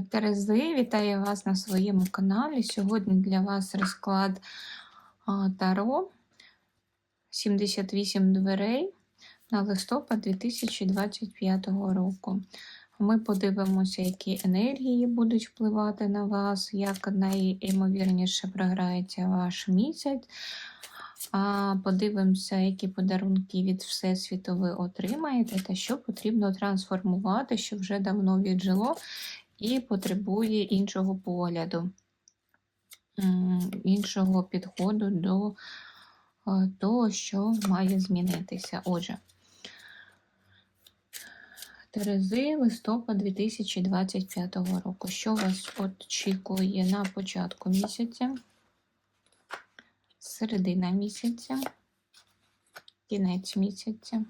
Терези, вітаю вас на своєму каналі. Сьогодні для вас розклад Таро 78 дверей на листопад 2025 року. Ми подивимося, які енергії будуть впливати на вас, як найімовірніше програється ваш місяць. А Подивимося, які подарунки від Всесвіту ви отримаєте, та що потрібно трансформувати, що вже давно віджило, і потребує іншого погляду, іншого підходу до е, того, що має змінитися. Отже, Терези, листопад 2025 року. Що вас очікує на початку місяця, середина місяця, кінець місяця?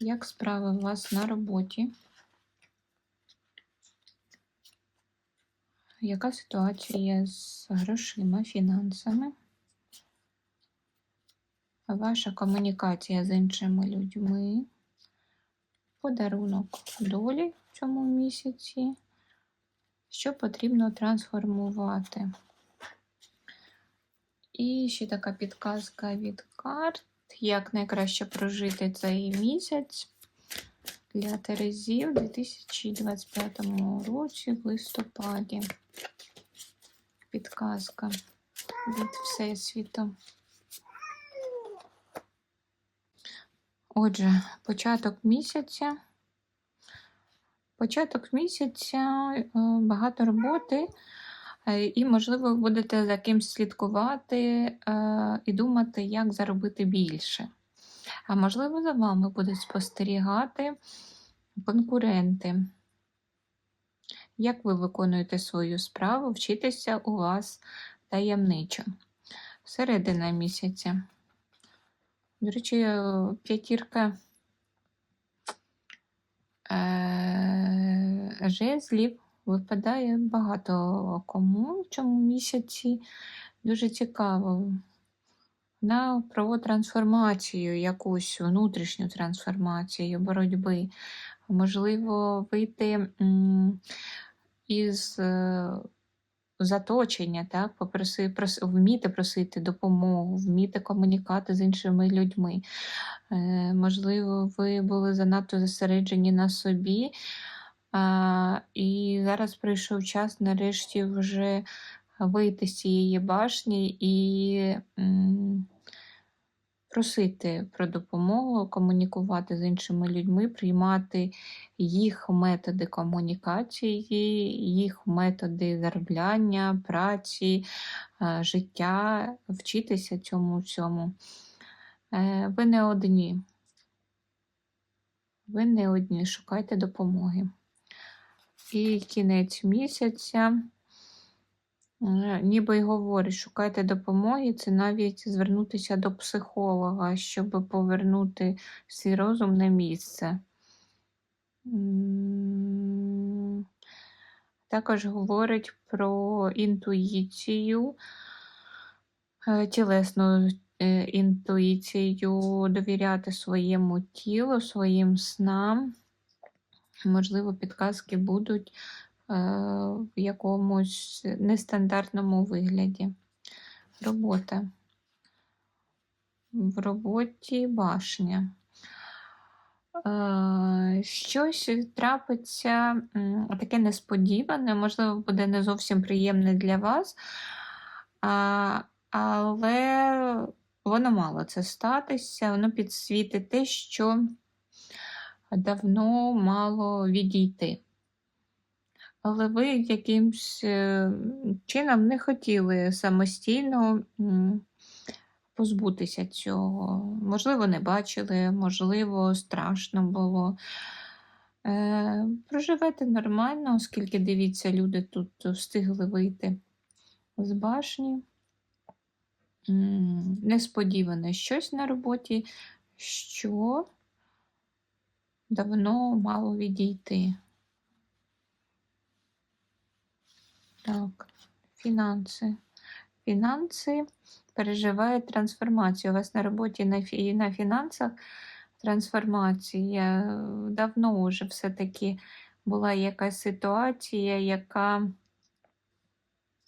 Як справи у вас на роботі? Яка ситуація з грошима, фінансами? Ваша комунікація з іншими людьми? Подарунок долі в цьому місяці? Що потрібно трансформувати? І ще така підказка від карт. Як найкраще прожити цей місяць для Терезів у 2025 році в листопаді. Підказка від Всесвіту. Отже, початок місяця. Початок місяця е, багато роботи, е, і, можливо, ви будете за кимсь слідкувати е, і думати, як заробити більше. А можливо, за вами будуть спостерігати конкуренти. Як ви виконуєте свою справу, вчитися у вас таємничо. Середина місяця. До речі, е, п'ятірка е, жезлів випадає багато кому в цьому місяці. Дуже цікаво. На про трансформацію, якусь внутрішню трансформацію боротьби. Можливо, вийти із е, заточення, так, попроси, прос, вміти просити допомогу, вміти комунікати з іншими людьми. Е, можливо, ви були занадто зосереджені на собі, а, і зараз прийшов час нарешті вже вийти з цієї башні і м, просити про допомогу, комунікувати з іншими людьми, приймати їх методи комунікації, їх методи заробляння, праці, е, життя, вчитися цьому всьому. Е, Ви не одні. Ви не одні, шукайте допомоги. І кінець місяця. Е, Ніби й говорить, шукайте допомоги, це навіть звернутися до психолога, щоб повернути свій розум на місце. Також говорить про інтуїцію, е, тілесну е, інтуїцію, довіряти своєму тілу, своїм снам. Можливо, підказки будуть в якомусь нестандартному вигляді. Робота. В роботі башня. Е, Щось трапиться таке несподіване, можливо, буде не зовсім приємне для вас, але воно мало це статися, воно підсвітить те, що давно мало відійти. Але ви якимсь е, чином не хотіли самостійно позбутися цього. Можливо, не бачили, можливо, страшно було. Е, Проживете нормально, оскільки дивіться, люди тут встигли вийти з башні. Несподіване щось на роботі, що давно мало відійти. Так, фінанси. Фінанси переживають трансформацію. У вас на роботі на, фі... на фінансах трансформація. Давно вже все-таки була якась ситуація, яка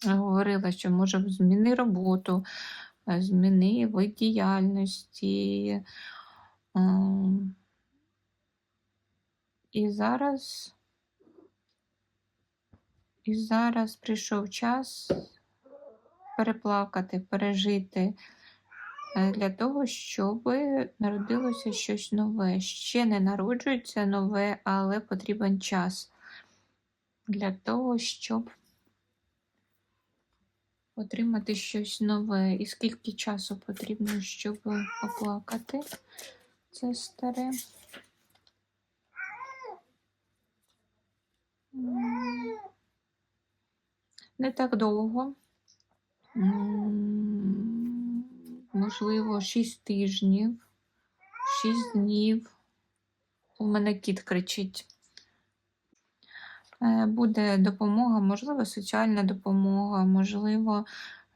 говорила, що може зміни роботу, зміни вид діяльності. Ем, І зараз, і зараз прийшов час переплакати, пережити е, для того, щоб народилося щось нове. Ще не народжується нове, але потрібен час для того, щоб отримати щось нове. І скільки часу потрібно, щоб оплакати це старе. М, Не так довго. Можливо, 6 тижнів, 6 днів. У мене кіт кричить. Е, Буде допомога, можливо, соціальна допомога, можливо,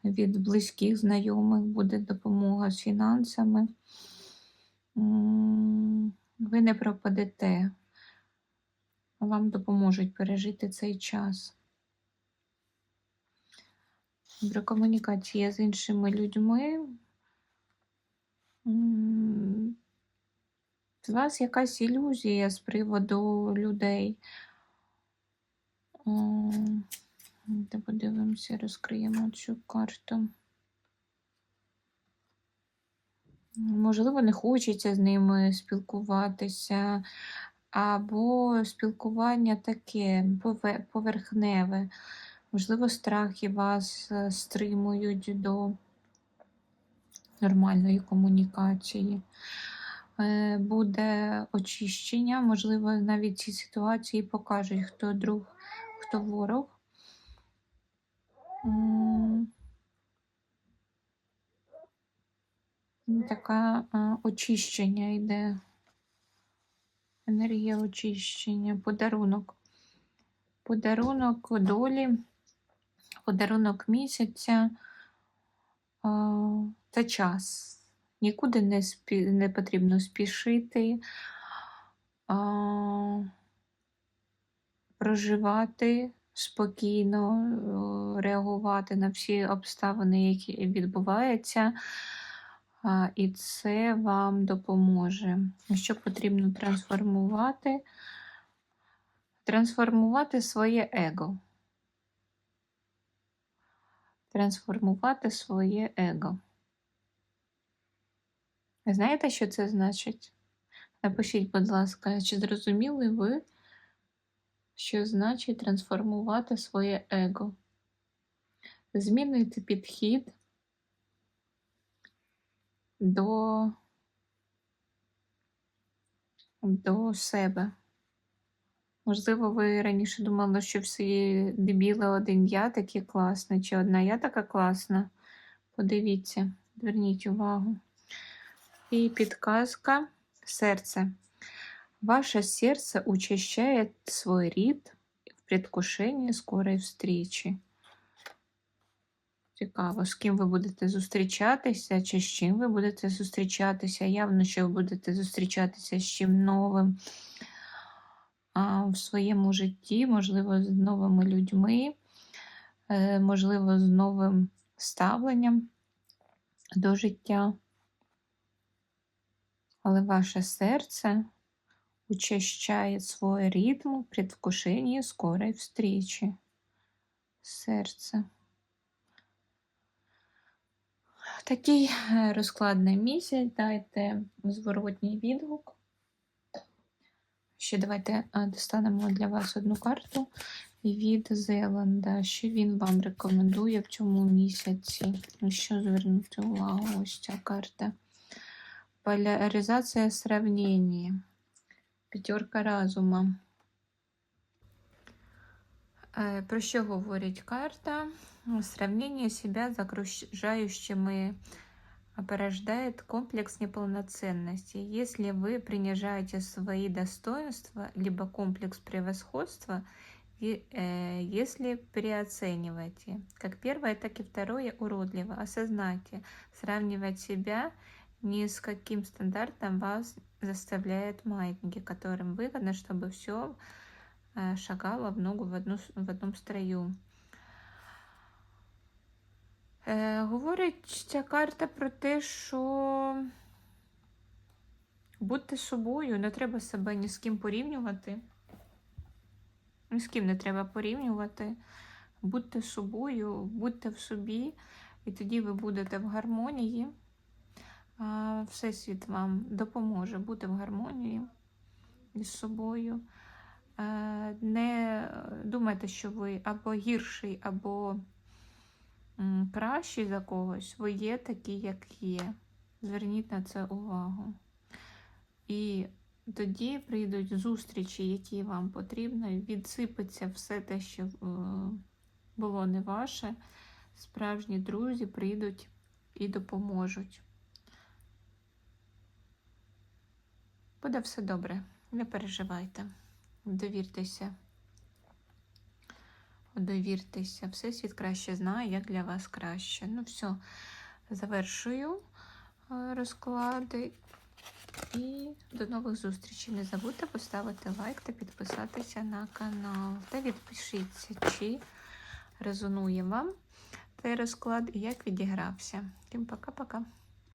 від близьких знайомих буде допомога з фінансами. Ви не пропадете. Вам допоможуть пережити цей час. Добре, комунікація з іншими людьми. У вас якась ілюзія з приводу людей. М, подивимося, розкриємо цю карту. Можливо, не хочеться з ними спілкуватися, або спілкування таке поверхневе. Можливо, страхи вас е, стримують до нормальної комунікації. Е, Буде очищення, можливо, навіть ці ситуації покажуть, хто друг, хто ворог. А, очищення йде. Енергія очищення, подарунок. Подарунок долі, подарунок місяця це час. Нікуди не, спі... не потрібно спішити, а, проживати спокійно, реагувати на всі обставини, які відбуваються. А, І це вам допоможе. Що потрібно трансформувати? Трансформувати своє его. Трансформувати своє его. Знаєте, що це значить? Напишіть, будь ласка, чи зрозуміли ви, що значить трансформувати своє его? Змінити підхід до, до себе. Можливо, ви раніше думали, що всі дебіли один я такий класний, чи одна я така класна. Подивіться, зверніть увагу. І підказка серце. Ваше сердце учащает свой ритм в предвкушении скорої встречи. Цікаво, з ким ви будете зустрічатися, чи з чим ви будете зустрічатися. Явно, що ви будете зустрічатися з чим новим в своєму житті, можливо, з новими людьми, е, можливо, з новим ставленням до життя. Але ваше серце учащает свой ритм в предвкушении скорой встречи. Серце. Такий е, розклад на місяць. Дайте зворотній відгук. Ще давайте е, достанемо для вас одну карту від Зеланда. Що він вам рекомендує в цьому місяці? Що звернути увагу? Ось ця карта. Поляризація сравнення. П'ятерка разума. Е, Про що говорить карта? Сравнение себя с окружающими порождает комплекс неполноценности. Если вы принижаете свои достоинства, либо комплекс превосходства, э, если переоцениваете. Как первое, так и второе уродливо. Осознайте, сравнивать себя ни с каким стандартом вас заставляет маятники, которым выгодно, чтобы все э, шагала в ногу в, одну, в одному строю. Е, говорить ця карта про те, що будьте собою, не треба себе ні з ким порівнювати. Ні з ким не треба порівнювати. Будьте собою, будьте в собі, і тоді ви будете в гармонії. Всесвіт вам допоможе бути в гармонії із собою. Е, Не думайте, що ви або гірший, або м, кращий за когось. Ви є такі, як є. Зверніть на це увагу. І тоді прийдуть зустрічі, які вам потрібно, відсипеться все те, що е, було не ваше. Справжні друзі прийдуть і допоможуть. Буде все добре, не переживайте, довіртеся. Довіртеся, Всесвіт краще знає, як для вас краще. Ну, все, завершую е, розклади. І до нових зустрічей. Не забудьте поставити лайк та підписатися на канал. Та відпишіться, чи резонує вам цей розклад і як відігрався. Всім пока-пока.